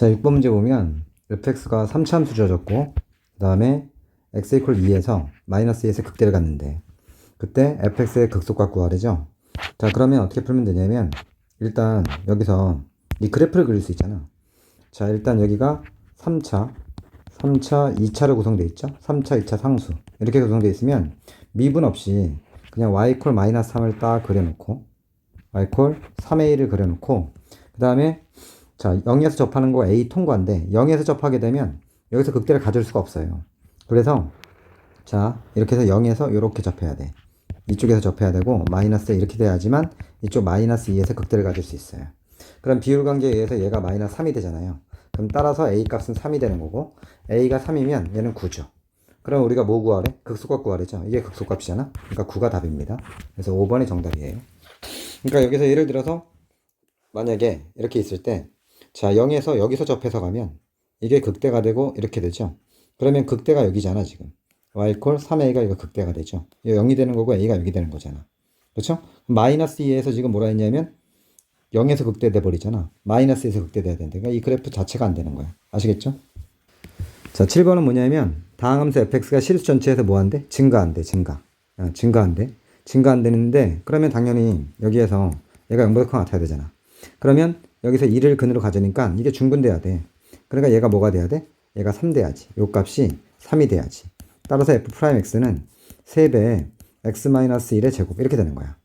자, 6번 문제 보면 fx가 3차 함수 주어졌고 그 다음에 x 이퀄 2에서 마이너스 2에서 극대를 갔는데 그때 fx의 극속과 구하래죠. 자, 그러면 어떻게 풀면 되냐면 일단 여기서 이 그래프를 그릴 수 있잖아. 자, 일단 여기가 3차, 3차, 2차로 구성되어 있죠. 3차, 2차 상수. 이렇게 구성되어 있으면 미분 없이 그냥 y 이퀄 마이너스 3을 딱 그려놓고 y 3의 1을 그려놓고 그 다음에 자 0에서 접하는 거 A 통과인데 0에서 접하게 되면 여기서 극대를 가질 수가 없어요. 그래서 자 이렇게 해서 0에서 이렇게 접해야 돼. 이쪽에서 접해야 되고 마이너스 이렇게 돼야지만 이쪽 마이너스 2에서 극대를 가질 수 있어요. 그럼 비율 관계에 의해서 얘가 마이너스 3이 되잖아요. 그럼 따라서 A 값은 3이 되는 거고 A가 3이면 얘는 9죠. 그럼 우리가 뭐 구하래? 극소값 구하래죠. 이게 극소값이잖아. 그러니까 9가 답입니다. 그래서 5번이 정답이에요. 그러니까 여기서 예를 들어서 만약에 이렇게 있을 때 자, 0에서 여기서 접해서 가면 이게 극대가 되고 이렇게 되죠. 그러면 극대가 여기잖아, 지금. y 콜 3a가 이거 극대가 되죠. 이거 0이 되는 거고 a가 여기 되는 거잖아. 그렇죠? 마이너스 2에서 지금 뭐라 했냐면 0에서 극대돼 버리잖아. 마이너스에서 극대돼야 되는데 그러니까 이 그래프 자체가 안 되는 거야. 아시겠죠? 자, 7번은 뭐냐면 다항함수 fx가 실수 전체에서 뭐 한대? 증가한대, 증가. 아, 증가한대. 증가 안 되는데 그러면 당연히 여기에서 얘가 0보다 크고 같아야 되잖아. 그러면 여기서 2를 근으로 가져니까 이게 중분돼야 돼. 그러니까 얘가 뭐가 돼야 돼? 얘가 3 돼야지. 요 값이 3이 돼야지. 따라서 f 프라임 x는 3배 x-1의 제곱 이렇게 되는 거야.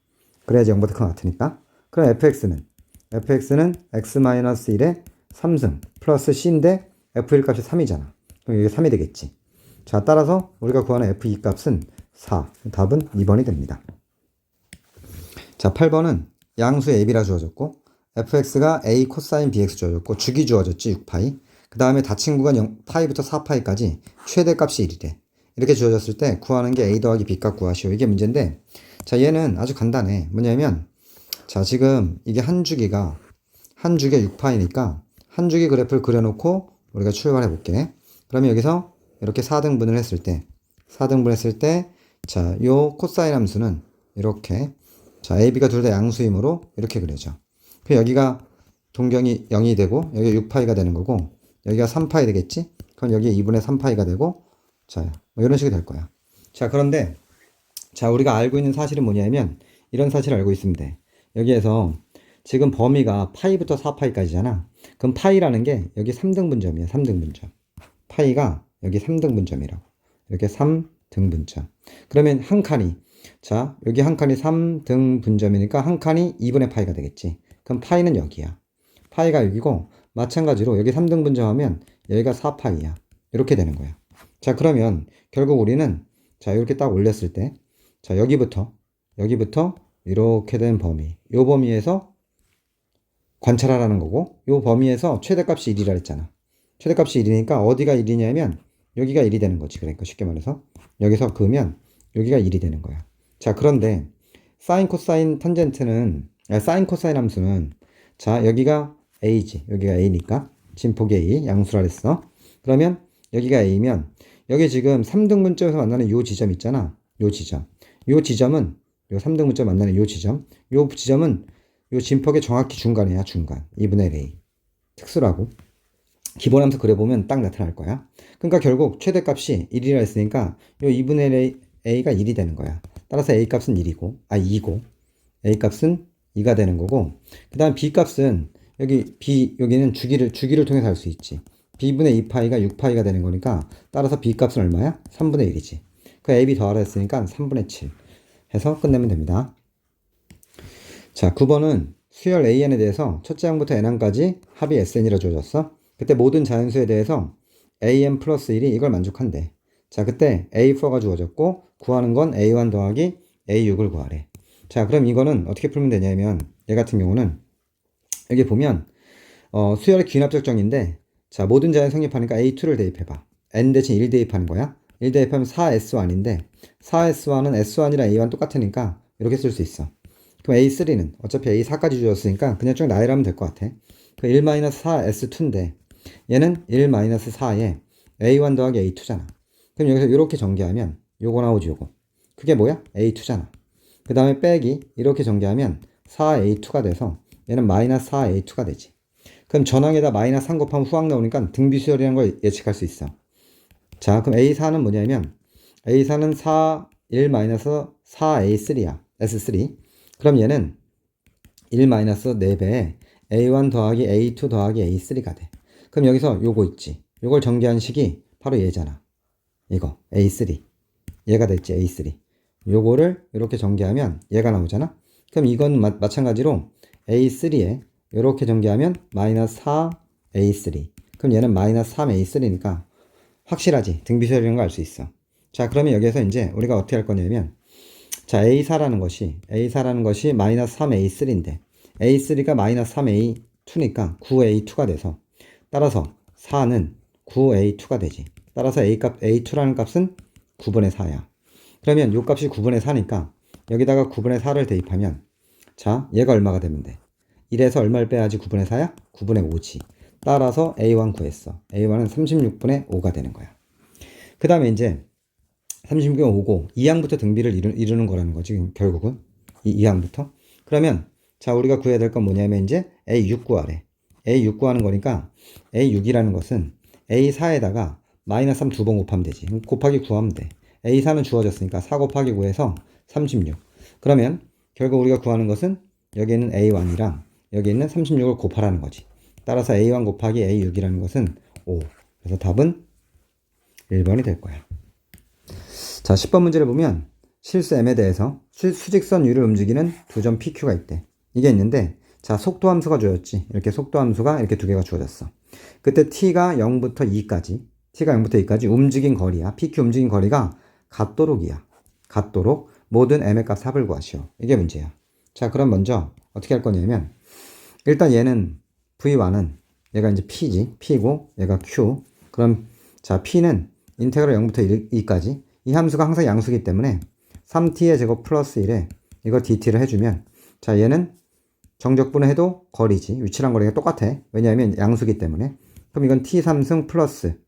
그래야지 0보다 크고 같으니까. 그럼 fx는 fx는 x-1의 3승 플러스 c인데 f1 값이 3이잖아. 그럼 이게 3이 되겠지. 자, 따라서 우리가 구하는 f2 값은 4. 답은 2번이 됩니다. 자, 8번은 양수 ab라 주어졌고 fx가 a 코사인 bx 주어졌고 주기 주어졌지 6파이. 그 다음에 닫힌 구간 0, 파이부터 4파이까지 최대값이 1이래. 이렇게 주어졌을 때 구하는 게 a 더하기 b값 구하시오. 이게 문제인데 자 얘는 아주 간단해. 뭐냐면 자 지금 이게 한 주기가 한 주기가 6파이니까 한 주기 그래프를 그려놓고 우리가 출발해 볼게. 그러면 여기서 이렇게 4등분을 했을 때 4등분 했을 때 자, 요 코사인 함수는 이렇게 자, AB가 둘 다 양수이므로 이렇게 그려져. 그 여기가 동경이 0이 되고 여기 6파이가 되는 거고 여기가 3파이 되겠지? 그럼 여기 2분의 3파이가 되고 자, 뭐 이런 식이 될 거야. 자, 그런데 자, 우리가 알고 있는 사실은 뭐냐면 이런 사실을 알고 돼. 여기에서 지금 범위가 파이부터 4파이까지잖아. 그럼 파이라는 게 여기 3등분점이야. 3등분점. 파이가 여기 3등분점이라고. 이렇게 3등분점. 그러면 한 칸이 자, 여기 한 칸이 3등분점이니까 한 칸이 2분의 파이가 되겠지. 그럼 파이는 여기야. 파이가 여기고 마찬가지로 여기 3등분점 하면 여기가 4파이야. 이렇게 되는 거야. 자, 그러면 결국 우리는 자, 이렇게 딱 올렸을 때 자, 여기부터 여기부터 이렇게 된 범위. 요 범위에서 관찰하라는 거고 요 범위에서 최대값이 1이라 했잖아. 최대값이 1이니까 어디가 1이냐면 여기가 1이 되는 거지. 그러니까 쉽게 말해서 여기서 그으면 여기가 1이 되는 거야. 자, 그런데 사인 코사인 탄젠트는 아, 사인 코사인 함수는 자, 여기가 a지. 여기가 a니까 진폭이 a 양수라 했어. 그러면 여기가 a면 여기 지금 3등분점에서 만나는 요 지점 있잖아. 요 지점. 요 지점은 요 3등분점 만나는 요 지점. 요 지점은 요 진폭의 정확히 중간이야, 중간. 2분의 a. 특수라고. 기본 함수 그려보면 딱 나타날 거야. 그러니까 결국 최대값이 1이라 했으니까 요 2분의 a, a가 1이 되는 거야. 따라서 a 값은 1이고, 아 2고, a 값은 2가 되는 거고, 그 다음 b 값은 여기 b 여기는 주기를 주기를 통해서 알 수 있지. b분의 2파이가 6파이가 되는 거니까 따라서 b 값은 얼마야? 3분의 1이지. 그 ab 더하라 했으니까 3분의 7 해서 끝내면 됩니다. 자, 9번은 수열 AN에 대해서 첫째 항부터 N항까지 합이 SN이라 주어졌어. 그때 모든 자연수에 대해서 AN 플러스 1이 이걸 만족한대. 자, 그때 A4가 주어졌고 구하는 건 A1 더하기 A6을 구하래. 자, 그럼 이거는 어떻게 풀면 되냐면 얘 같은 경우는 여기 보면 어, 수열의 귀납적 정인데 자, 모든 자연 성립하니까 A2를 대입해봐. N 대신 1 대입하는 거야. 1 대입하면 4S1인데 4S1은 S1이랑 A1 똑같으니까 이렇게 쓸 수 있어. 그럼 A3는 어차피 A4까지 주었으니까 그냥 쭉 나열하면 될 것 같아. 그 1-4S2인데 얘는 1-4에 A1 더하기 A2잖아. 그럼 여기서 이렇게 전개하면 요거 나오지 요거. 그게 뭐야? A2잖아. 그 다음에 빼기 이렇게 전개하면 4A2가 돼서 얘는 마이너스 4A2가 되지. 그럼 전항에다 마이너스 3 곱하면 후항 나오니까 등비수열이라는 걸 예측할 수 있어. 자, 그럼 A4는 뭐냐면 A4는 4, 1 마이너스 4A3야. S3. 그럼 얘는 1 마이너스 4배에 A1 더하기 A2 더하기 A3가 돼. 그럼 여기서 요거 있지. 요걸 전개한 식이 바로 얘잖아. 이거 A3. 얘가 됐지 A3. 요거를 이렇게 전개하면 얘가 나오잖아. 그럼 이건 마, 마찬가지로 A3에 이렇게 전개하면 마이너스 4A3. 그럼 얘는 마이너스 3A3니까 확실하지. 등비설이라는 걸알수 있어. 자, 그러면 여기에서 이제 우리가 어떻게 할 거냐면 자, A4라는 것이 A4라는 것이 마이너스 3A3인데 A3가 마이너스 3A2니까 9A2가 돼서 따라서 4는 9A2가 되지. 따라서 A 값 A2라는 값은 9분의 4야. 그러면 요 값이 9분의 4니까 여기다가 9분의 4를 대입하면 자, 얘가 얼마가 되면 돼? 1에서 얼마를 빼야지 9분의 4야? 9분의 5지. 따라서 A1 구했어. A1은 36분의 5가 되는 거야. 그 다음에 이제 36분의 5고 2항부터 등비를 이루, 이루는 거라는 거지 결국은 이 2항부터. 그러면 자 우리가 구해야 될 건 뭐냐면 이제 A6 구하래. A6 구하는 거니까 A6이라는 것은 A4에다가 마이너스 3 두 번 곱하면 되지. 곱하기 9하면 돼. A4는 주어졌으니까 4 곱하기 9에서 36. 그러면 결국 우리가 구하는 것은 여기 있는 A1이랑 여기 있는 36을 곱하라는 거지. 따라서 A1 곱하기 A6이라는 것은 5. 그래서 답은 1번이 될 거야. 자, 10번 문제를 보면 실수 M에 대해서 수, 수직선 위를 움직이는 두 점 PQ가 있대. 이게 있는데 자, 속도 함수가 주어졌지. 이렇게 속도 함수가 이렇게 두 개가 주어졌어. 그때 T가 0부터 2까지 T가 0부터 2까지 움직인 거리야. PQ 움직인 거리가 같도록이야. 같도록 모든 M의 값 합을 구하시오. 이게 문제야. 자, 그럼 먼저 어떻게 할 거냐면 일단 얘는 V1은 얘가 이제 P지. P고 얘가 Q. 그럼 자, P는 인테그랄 0부터 2까지 이 함수가 항상 양수기 때문에 3t의 제곱 플러스 1에 이거 dt를 해주면 자 얘는 정적분을 해도 거리지 위치랑 거리가 똑같아 왜냐하면 양수기 때문에 그럼 이건 t 3승 플러스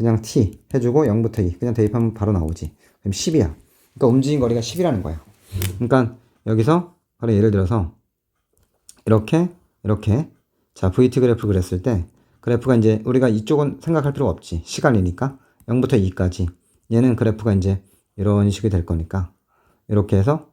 그냥 t 해주고 0부터 2 그냥 대입하면 바로 나오지. 그럼 10이야. 그러니까 움직인 거리가 10이라는 거야. 그러니까 여기서 바로 예를 들어서 이렇게 이렇게. 자 vt 그래프 그렸을 때 그래프가 이제 우리가 이쪽은 생각할 필요가 없지. 시간이니까. 0부터 2까지. 얘는 그래프가 이제 이런 식이 될 거니까 이렇게 해서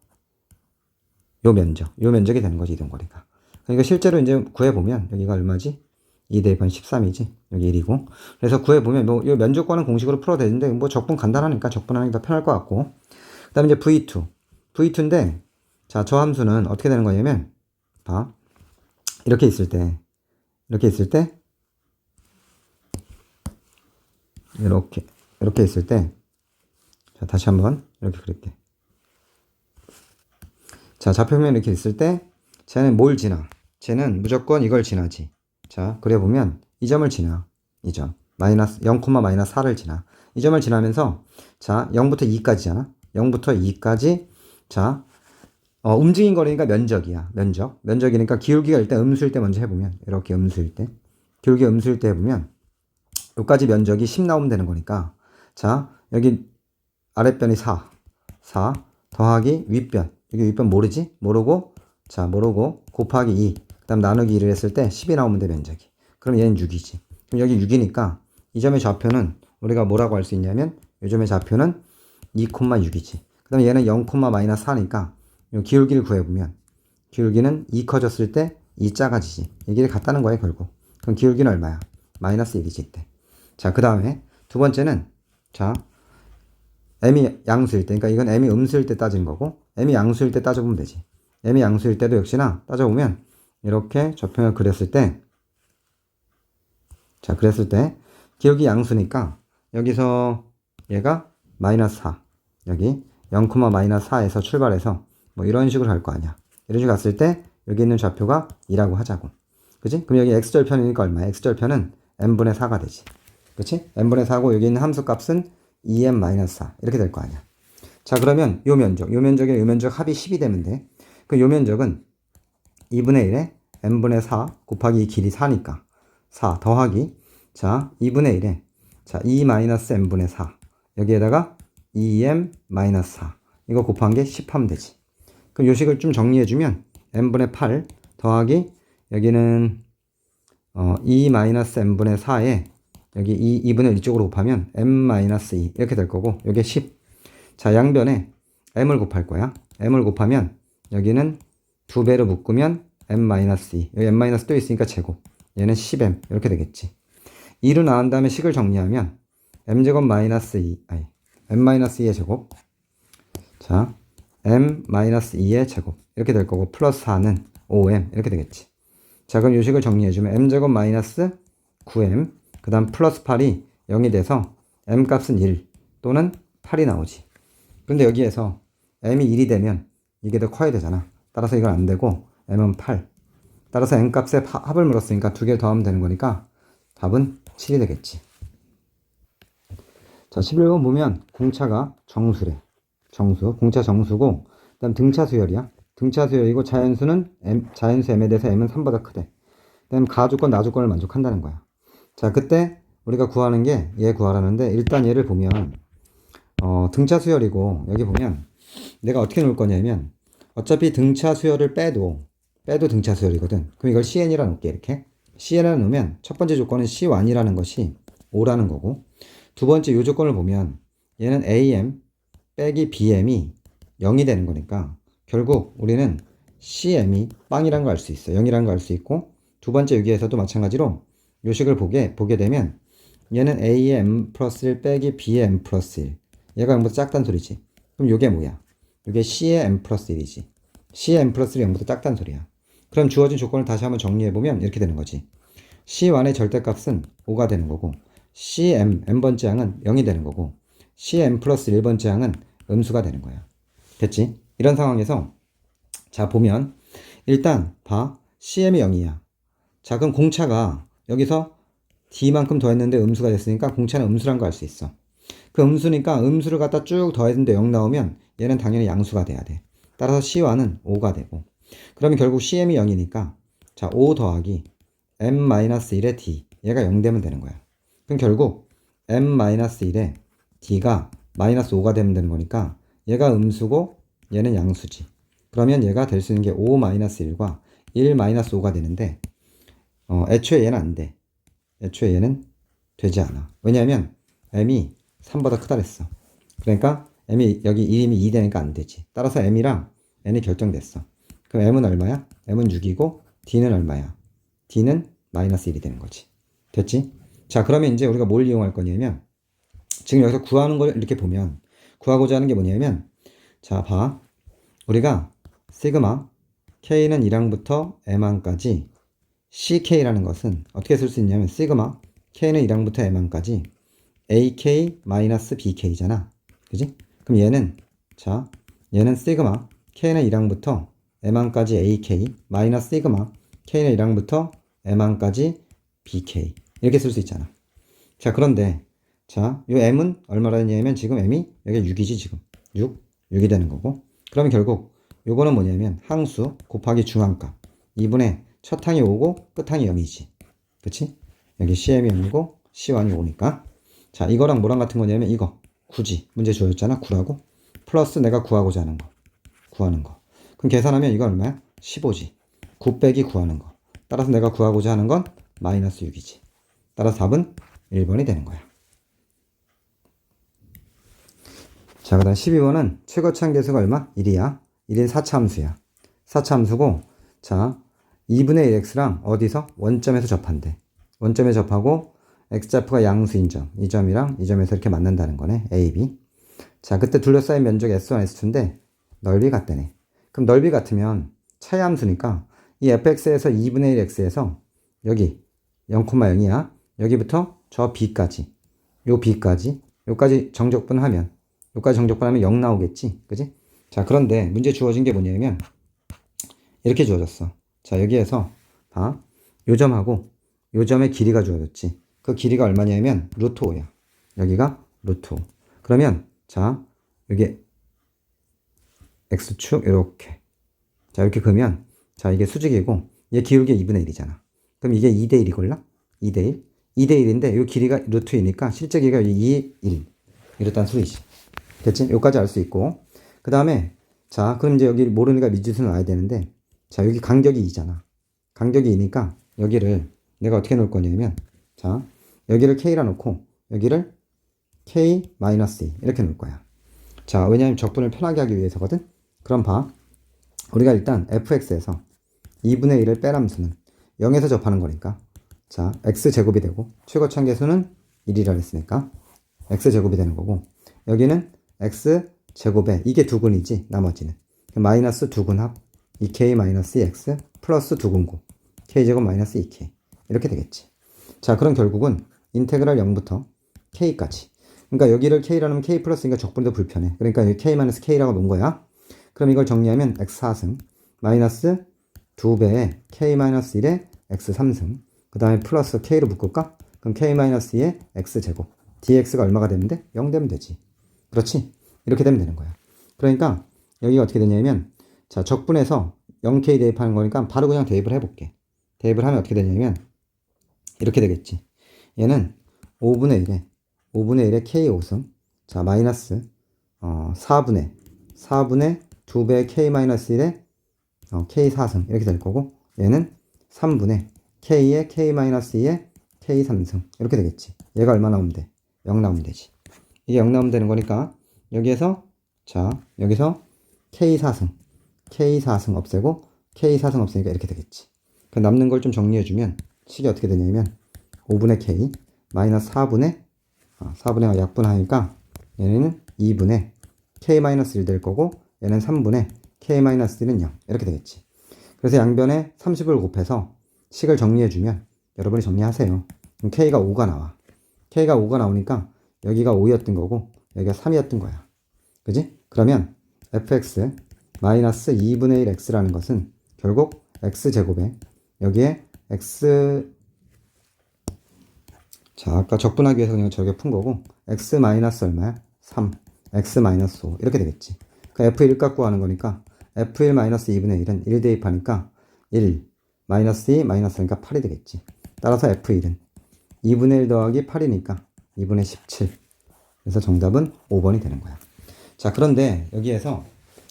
요 면적, 요 면적이 되는 거지 이동 거리가. 그러니까 실제로 이제 구해 보면 여기가 얼마지? 2 대입한 13이지. 여기 1이고. 그래서 구해 보면 뭐요 면적과는 공식으로 풀어도 되는데 뭐 적분 간단하니까 적분하는 게 더 편할 것 같고. 그 다음에 이제 V2. V2인데 자, 저 함수는 어떻게 되는 거냐면 봐. 이렇게 있을 때 이렇게 있을 때 이렇게 이렇게 있을 때 자, 다시 한번 이렇게 그릴게. 자, 좌표면 이렇게 있을 때 쟤는 뭘 지나? 쟤는 무조건 이걸 지나지. 자, 그려보면 이 점을 지나. 이 점. 마이너스 0, 마이너스 4를 지나. 이 점을 지나면서 자, 0부터 2까지잖아. 0부터 2까지 자, 어, 움직인 거리니까 면적이야. 면적. 면적이니까 기울기가 일단 음수일 때 먼저 해보면 이렇게 음수일 때 기울기 음수일 때 해보면 여기까지 면적이 10 나오면 되는 거니까 자, 여기 아랫변이 4. 4 더하기 윗변. 여기 윗변 모르지? 모르고 자, 모르고 곱하기 2. 그다음 나누기 2를 했을 때 10이 나오면 돼, 면적이. 그럼 얘는 6이지. 그럼 여기 6이니까 이 점의 좌표는 우리가 뭐라고 할 수 있냐면 이 점의 좌표는 2,6이지. 그 다음 얘는 0, 마이너스 4니까 이 기울기를 구해 보면 기울기는 2 커졌을 때 2 작아지지. 이 길이 같다는 거예요, 결국. 그럼 기울기는 얼마야? 마이너스 1이지 이때. 자, 그 다음에 두 번째는 자, m이 양수일 때, 그러니까 이건 m이 음수일 때 따진 거고, m이 양수일 때 따져보면 되지. m이 양수일 때도 역시나 따져보면, 이렇게 좌표를 그렸을 때, 자, 그랬을 때, 기울기 양수니까, 여기서 얘가 마이너스 4, 여기 0, 마이너스 4에서 출발해서, 뭐 이런 식으로 갈 거 아니야. 이런 식으로 갔을 때, 여기 있는 좌표가 2라고 하자고. 그지? 그럼 여기 x절편이니까 얼마야? x절편은 n분의 4가 되지. 그치? n분의 4고, 여기 있는 함수 값은 2m-4 이렇게 될 거 아니야. 자 그러면 요 면적, 요 면적에 요 면적 합이 10이 되면 돼. 그 요 면적은 2분의 1에 n분의 4 곱하기 이 길이 4니까 4 더하기 자 2분의 1에 자 2 마이너스 n분의 4 여기에다가 2m-4 이거 곱한 게 10 하면 되지. 그럼 요 식을 좀 정리해 주면 n분의 8 더하기 여기는 어, 2-n분의 4에 여기 2, 2분의 이쪽으로 곱하면 m-2 이렇게 될 거고 요게 10. 자, 양변에 m을 곱할 거야. m을 곱하면 여기는 두 배로 묶으면 m-2. 여기 m- 또 있으니까 제곱. 얘는 10m 이렇게 되겠지. 2로 나온 다음에 식을 정리하면 m제곱 마이너스 2, 아니, m-2의 제곱. 자, m-2의 제곱. 이렇게 될 거고, 플러스 4는 5m. 이렇게 되겠지. 자, 그럼 요 식을 정리해주면 m제곱 마이너스 9m. 그 다음 플러스 8이 0이 돼서 m 값은 1 또는 8이 나오지. 근데 여기에서 m이 1이 되면 이게 더 커야 되잖아. 따라서 이건 안 되고 m은 8. 따라서 n 파- 합을 물었으니까 두 개 더하면 되는 거니까 답은 7이 되겠지. 자, 11번 보면 공차가 정수래. 정수. 공차 정수고, 그 다음 등차 수열이야. 등차 수열이고 자연수는 m, 자연수 m에 대해서 m은 3보다 크대. 그 다음 가주권, 나주권을 만족한다는 거야. 자, 그때 우리가 구하는 게 얘 구하라는데 일단 얘를 보면 어, 등차 수열이고 여기 보면 내가 어떻게 놓을 거냐면 어차피 등차 수열을 빼도 빼도 등차 수열이거든. 그럼 이걸 CN이라 놓을게 이렇게. CN이라 놓으면 첫 번째 조건은 C1이라는 것이 5라는 거고 두 번째 요 조건을 보면 얘는 AM 빼기 BM이 0이 되는 거니까 결국 우리는 CM이 빵이라는 걸 알 수 있어. 0이라는 걸 알 수 있고 두 번째 여기에서도 마찬가지로 요식을 보게 보게 되면 얘는 A의 M 플러스 1 빼기 B의 M 플러스 1 얘가 0보다 작다는 소리지. 그럼 요게 뭐야? 요게 C의 M 플러스 1이지. C의 M 플러스 1이 0보다 작다는 소리야. 그럼 주어진 조건을 다시 한번 정리해보면 이렇게 되는 거지. C1의 절대값은 5가 되는 거고 CM, n번째 항은 0이 되는 거고 CM 플러스 1번째 항은 음수가 되는 거야. 됐지? 이런 상황에서 자 보면 일단 봐 CM이 0이야. 자 그럼 공차가 여기서 D만큼 더했는데 음수가 됐으니까 공차는 음수란 거 알 수 있어. 그 음수니까 음수를 갖다 쭉 더했는데 0 나오면 얘는 당연히 양수가 돼야 돼. 따라서 C와는 5가 되고 그러면 결국 CM이 0이니까 자, 5 더하기 m-1의 d 얘가 0 되면 되는 거야. 그럼 결국 m-1에 d가 마이너스 5가 되면 되는 거니까 얘가 음수고 얘는 양수지. 그러면 얘가 될 수 있는 게 5-1과 1-5가 되는데 어, 애초에 얘는 안 돼. 애초에 얘는 되지 않아. 왜냐하면 m이 3보다 크다 그랬어. 그러니까 m이 여기 1이면 2 되니까 안 되지. 따라서 m이랑 n이 결정됐어. 그럼 m은 얼마야? m은 6이고 d는 얼마야? d는 마이너스 1이 되는 거지. 됐지? 자, 그러면 이제 우리가 뭘 이용할 거냐면 지금 여기서 구하는 걸 이렇게 보면 구하고자 하는 게 뭐냐면 자, 봐. 우리가 시그마 k는 1항부터 m항까지 ck라는 것은 어떻게 쓸 수 있냐면 시그마 k는 1항부터 m항까지 ak-bk잖아. 그지? 그럼 얘는 자, 얘는 시그마 k는 1항부터 m항까지 ak 마이너스 시그마 k는 1항부터 m항까지 bk 이렇게 쓸 수 있잖아. 자, 그런데 자, 요 m은 얼마라냐면 지금 m이 여기 6이지 지금. 6, 6이 되는 거고. 그러면 결국 요거는 뭐냐면 항수 곱하기 중앙값 2분의 첫 항이 5고 끝 항이 0이지. 그치? 여기 CM이 0이고 C1이 5니까. 자, 이거랑 뭐랑 같은 거냐면 이거. 굳이 문제 주어졌잖아. 9라고. 플러스 내가 구하고자 하는 거. 구하는 거. 그럼 계산하면 이거 얼마야? 15지. 9 빼기 구하는 거. 따라서 내가 구하고자 하는 건 마이너스 6이지. 따라서 답은 1번이 되는 거야. 자, 그 다음 12번은 최고차항 계수가 얼마? 1이야. 1인 4차 함수야. 4차 함수고, 자, 2분의 1x랑 어디서? 원점에서 접한대. 원점에 접하고, x좌표가 양수인 점. 이 점이랑 이 점에서 이렇게 만난다는 거네. a, b. 자, 그때 둘러싸인 면적 s1, s2인데, 넓이 같다네. 그럼 넓이 같으면 차이 함수니까, 이 fx에서 2분의 1x에서 여기 0,0이야. 여기부터 저 b까지. 요 b까지. 요까지 정적분하면 여기까지 정적분하면 0 나오겠지. 그지? 자, 그런데 문제 주어진 게 뭐냐면 이렇게 주어졌어. 자, 여기에서 봐. 요 점하고 요 점의 길이가 주어졌지. 그 길이가 얼마냐면 루트 5야. 여기가 루트 5. 그러면 자, 여기 x축 이렇게. 자, 이렇게 그으면 자, 이게 수직이고 얘 기울기 2분의 1이잖아. 그럼 이게 2대 1이 걸라? 2대 1. 2대 1인데 요 길이가 루트이니까 실제 길이가 2, 1. 이렇다는 소리지. 됐지? 여기까지 알 수 있고. 그 다음에, 자, 그럼 이제 여기 모르니까 미지수는 와야 되는데, 자, 여기 간격이 2잖아. 간격이 2니까 여기를 내가 어떻게 놓을 거냐면 자 여기를 k라 놓고 여기를 k-2 이렇게 놓을 거야. 자 왜냐하면 적분을 편하게 하기 위해서거든. 그럼 봐. 우리가 일단 fx에서 2분의 1을 빼람수는 0에서 접하는 거니까. 자 x 제곱이 되고 최고 참계수는 1이라 했으니까 x 제곱이 되는 거고 여기는 x 제곱에 이게 두근이지 나머지는. 마이너스 두근합 2k 마이너스 x 플러스 두근고 k 제곱 마이너스 2k 이렇게 되겠지. 자 그럼 결국은 인테그랄 0부터 k까지. 그러니까 여기를 k라 하면 k 플러스니까 적분도 불편해. 그러니까 여기 k 마이너스 k라고 놓은 거야 그럼 이걸 정리하면 x 4승 마이너스 2배의 k 마이너스 1의 x 3승 그 다음에 플러스 k로 묶을까? 그럼 k 마이너스 2의 x 제곱 dx가 얼마가 되는데 0 되면 되지. 그렇지? 이렇게 되면 되는 거야. 그러니까 여기가 어떻게 되냐면 자 적분해서 0k 대입하는 거니까 바로 그냥 대입을 해볼게. 대입을 하면 어떻게 되냐면 이렇게 되겠지. 얘는 5분의 1에 5분의 1에 k 5승 자 마이너스 어, 4분의 4분의 2배 k 마이너스 1에 어, k 4승 이렇게 될 거고 얘는 3분의 k에 k 마이너스 2에 k 3승 이렇게 되겠지. 얘가 얼마 나오면 돼? 0 나오면 되지. 이게 0 나오면 되는 거니까 여기에서 자 여기서 k 4승 k 4승 없애고 k 4승 없으니까 이렇게 되겠지. 그 남는 걸 좀 정리해주면 식이 어떻게 되냐면 5분의 k 마이너스 4분의 아, 4분의 약분하니까 얘는 2분의 k 마이너스 1될 거고 얘는 3분의 k 마이너스 1은 0 이렇게 되겠지. 그래서 양변에 30을 곱해서 식을 정리해주면 여러분이 정리하세요. 그럼 k가 5가 나와. k가 5가 나오니까 여기가 5였던 거고 여기가 3이었던 거야. 그지? 그러면 fx 마이너스 2분의 1 x라는 것은 결국 x제곱에 여기에 x 자 아까 적분하기 위해서 그냥 저게 푼 거고 x 마이너스 얼마야? 3 x 마이너스 5 이렇게 되겠지. 그 f1 갖고 하는 거니까 f1 마이너스 2분의 1은 1 대입하니까 1 마이너스 2 마이너스 그러니까 8이 되겠지. 따라서 f1은 2분의 1 더하기 8이니까 2분의 17 그래서 정답은 5번이 되는 거야. 자 그런데 여기에서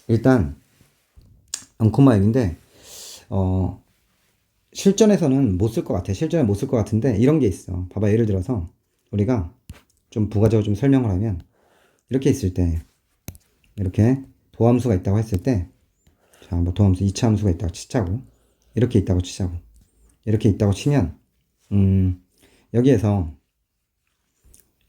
일단 0,1인데 어 실전에서는 못 쓸 것 같아. 실전에 못 쓸 것 같은데 이런 게 있어. 봐봐 예를 들어서 우리가 좀 부가적으로 좀 설명을 하면 이렇게 있을 때 이렇게 도함수가 있다고 했을 때 자, 뭐 도함수 2차 함수가 있다고 치자고. 이렇게 있다고 치자고. 이렇게 있다고 치면 음 여기에서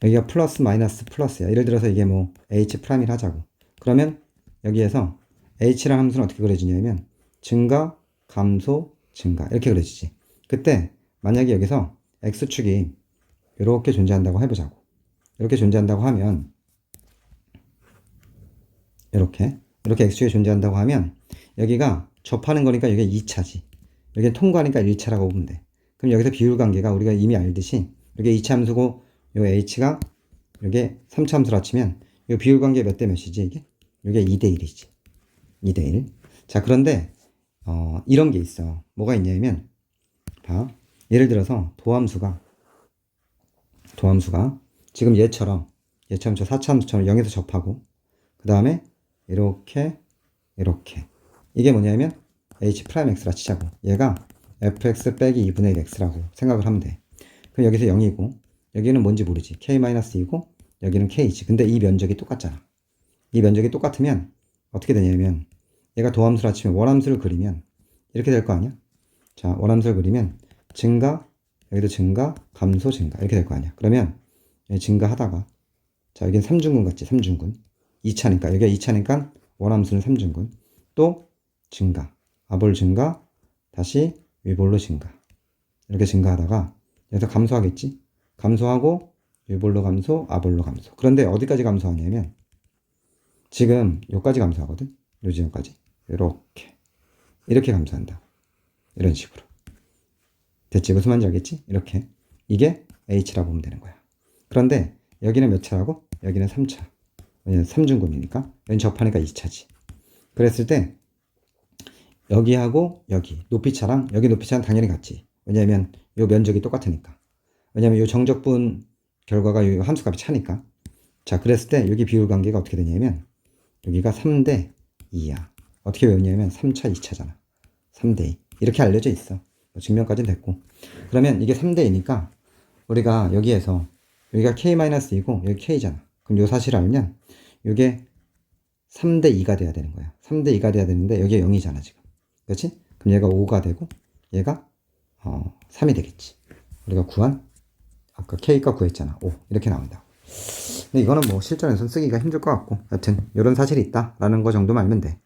여기가 플러스 마이너스 플러스야. 예를 들어서 이게 뭐 h 프라임을 하자고. 그러면 여기에서 h라는 함수는 어떻게 그려지냐면 증가 감소 증가. 이렇게 그려지지. 그때 만약에 여기서 x축이 이렇게 존재한다고 해보자고. 이렇게 존재한다고 하면 이렇게 이렇게 x축이 존재한다고 하면 여기가 접하는 거니까 여기가 2차지. 여기는 통과니까 1차라고 보면 돼. 그럼 여기서 비율 관계가 우리가 이미 알듯이 이게 2차 함수고 요 h가 이게 3차 함수라 치면 이 비율 관계 몇 대 몇이지 이게? 이게 2대 1이지. 2대 1. 자 그런데 어, 이런 게 있어. 뭐가 있냐면 봐. 예를 들어서 도함수가 도함수가 지금 얘처럼 얘처럼 저 4차 함수처럼 0에서 접하고 그 다음에 이렇게 이렇게. 이게 뭐냐면 h 프라임 x라 치자고. 얘가 fx 빼기 2분의 1 x라고 생각을 하면 돼. 그럼 여기서 0이고 여기는 뭔지 모르지. k-2고 여기는 k지. 근데 이 면적이 똑같잖아. 이 면적이 똑같으면 어떻게 되냐면 얘가 도함수라 치면 원함수를 그리면 이렇게 될 거 아니야? 자 원함수를 그리면 증가 여기도 증가 감소 증가 이렇게 될 거 아니야? 그러면 증가하다가 자 여기는 3중근 같지 3중근 2차니까. 여기가 2차니까 원함수는 3중근 또 증가. 아볼 증가 다시 위볼로 증가. 이렇게 증가하다가 여기서 감소하겠지? 감소하고 위볼로 감소 아볼로 감소. 그런데 어디까지 감소하냐면 지금 여기까지 감소하거든? 요 지점까지. 이렇게. 이렇게 감소한다. 이런 식으로. 됐지? 무슨 말인지 알겠지? 이렇게. 이게 h라고 보면 되는 거야. 그런데 여기는 몇 차라고? 여기는 3차 왜냐면 3중근이니까. 여기 접하니까 2차지. 그랬을 때 여기하고 여기 높이차랑 여기 높이차는 당연히 같지. 왜냐면 요 면적이 똑같으니까. 왜냐면 요 정적분 결과가 요 함수값이 차니까. 자 그랬을 때 여기 비율 관계가 어떻게 되냐면 여기가 3대 2야. 어떻게 외우냐면 3차 2차잖아. 3대 2 이렇게 알려져 있어. 증명까지는 됐고. 그러면 이게 3대 2니까 우리가 여기에서 여기가 k-2고 여기 k잖아. 그럼 요 사실을 알면 이게 3대 2가 돼야 되는 거야. 3대 2가 돼야 되는데 여기가 0이잖아 지금. 그렇지? 그럼 얘가 5가 되고 얘가 어, 3이 되겠지. 우리가 구한 아까 k가 구했잖아. 5 이렇게 나온다. 근데 이거는 뭐 실전에서 쓰기가 힘들 것 같고 여튼 이런 사실이 있다라는 거 정도만 알면 돼.